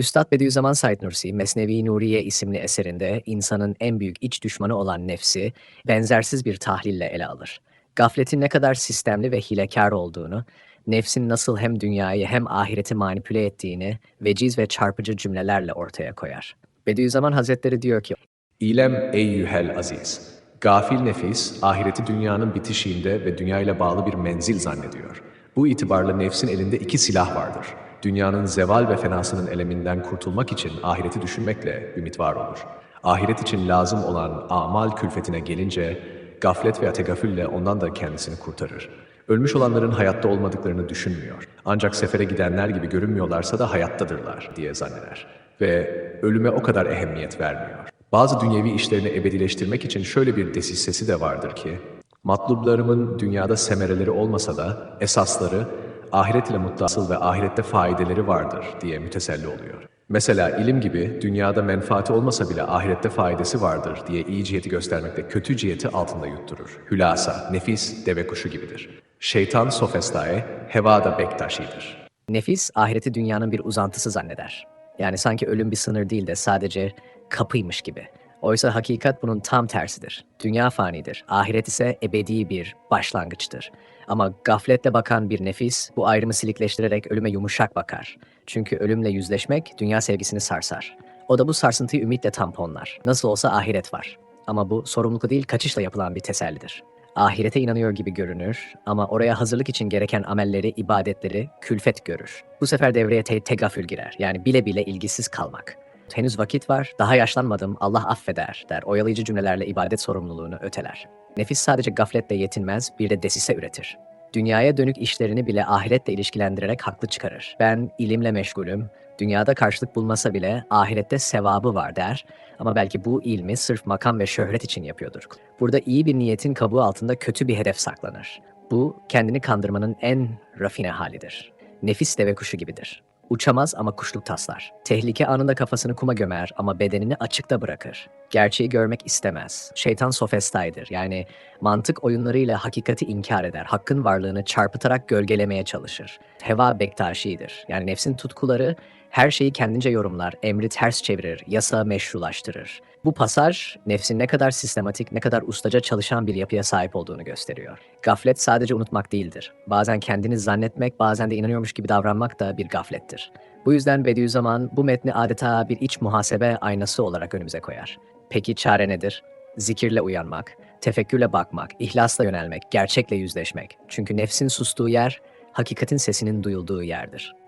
Üstad Bediüzzaman Said Nursi, Mesnevi Nuriye isimli eserinde insanın en büyük iç düşmanı olan nefsi benzersiz bir tahlille ele alır. Gafletin ne kadar sistemli ve hilekar olduğunu, nefsin nasıl hem dünyayı hem ahireti manipüle ettiğini veciz ve çarpıcı cümlelerle ortaya koyar. Bediüzzaman Hazretleri diyor ki, İlem eyyühel aziz. Gafil nefis, ahireti dünyanın bitişiğinde ve dünyayla bağlı bir menzil zannediyor. Bu itibarla nefsin elinde iki silah vardır. Dünyanın zeval ve fenasının eleminden kurtulmak için ahireti düşünmekle ümit var olur. Ahiret için lazım olan amal külfetine gelince, gaflet ve tegafülle ondan da kendisini kurtarır. Ölmüş olanların hayatta olmadıklarını düşünmüyor. Ancak sefere gidenler gibi görünmüyorlarsa da hayattadırlar diye zanneder. Ve ölüme o kadar ehemmiyet vermiyor. Bazı dünyevi işlerini ebedileştirmek için şöyle bir desisesi de vardır ki, matlublarımın dünyada semereleri olmasa da esasları ahiret ile muttasıl ve ahirette faydeleri vardır diye müteselli oluyor. Mesela ilim gibi dünyada menfaati olmasa bile ahirette faydası vardır diye iyi ciheti göstermekte kötü ciheti altında yutturur. Hülasa, nefis, deve kuşu gibidir. Şeytan sofestae, heva da bektaşidir. nefis ahireti dünyanın bir uzantısı zanneder. Yani sanki ölüm bir sınır değil de sadece kapıymış gibi. Oysa hakikat bunun tam tersidir. Dünya fanidir, ahiret ise ebedi bir başlangıçtır. Ama gafletle bakan bir nefis bu ayrımı silikleştirerek ölüme yumuşak bakar. Çünkü ölümle yüzleşmek dünya sevgisini sarsar. O da bu sarsıntıyı ümitle tamponlar. Nasıl olsa ahiret var. Ama bu sorumlulukla değil kaçışla yapılan bir tesellidir. Ahirete inanıyor gibi görünür ama oraya hazırlık için gereken amelleri, ibadetleri külfet görür. Bu sefer devreye te- tegafül girer. Yani bile bile ilgisiz kalmak. Henüz vakit var, daha yaşlanmadım, Allah affeder der. Oyalayıcı cümlelerle ibadet sorumluluğunu öteler. Nefis sadece gafletle yetinmez, bir de desise üretir. Dünyaya dönük işlerini bile ahiretle ilişkilendirerek haklı çıkarır. Ben ilimle meşgulüm, dünyada karşılık bulmasa bile ahirette sevabı var der ama belki bu ilmi sırf makam ve şöhret için yapıyordur. Burada iyi bir niyetin kabuğu altında kötü bir hedef saklanır. Bu kendini kandırmanın en rafine halidir. Nefis deve kuşu gibidir. Uçamaz ama kuşluk taslar. Tehlike anında kafasını kuma gömer ama bedenini açıkta bırakır. Gerçeği görmek istemez. Şeytan sofestaydır. Yani mantık oyunlarıyla hakikati inkar eder. Hakkın varlığını çarpıtarak gölgelemeye çalışır. Heva bektaşidir. Yani nefsin tutkuları her şeyi kendince yorumlar, emri ters çevirir, yasa meşrulaştırır. Bu pasaj nefsin ne kadar sistematik, ne kadar ustaca çalışan bir yapıya sahip olduğunu gösteriyor. Gaflet sadece unutmak değildir. Bazen kendini zannetmek, bazen de inanıyormuş gibi davranmak da bir gaflettir. Bu yüzden Bediüzzaman bu metni adeta bir iç muhasebe aynası olarak önümüze koyar. Peki çare nedir? Zikirle uyanmak, tefekkürle bakmak, ihlasla yönelmek, gerçekle yüzleşmek. Çünkü nefsin sustuğu yer, hakikatin sesinin duyulduğu yerdir.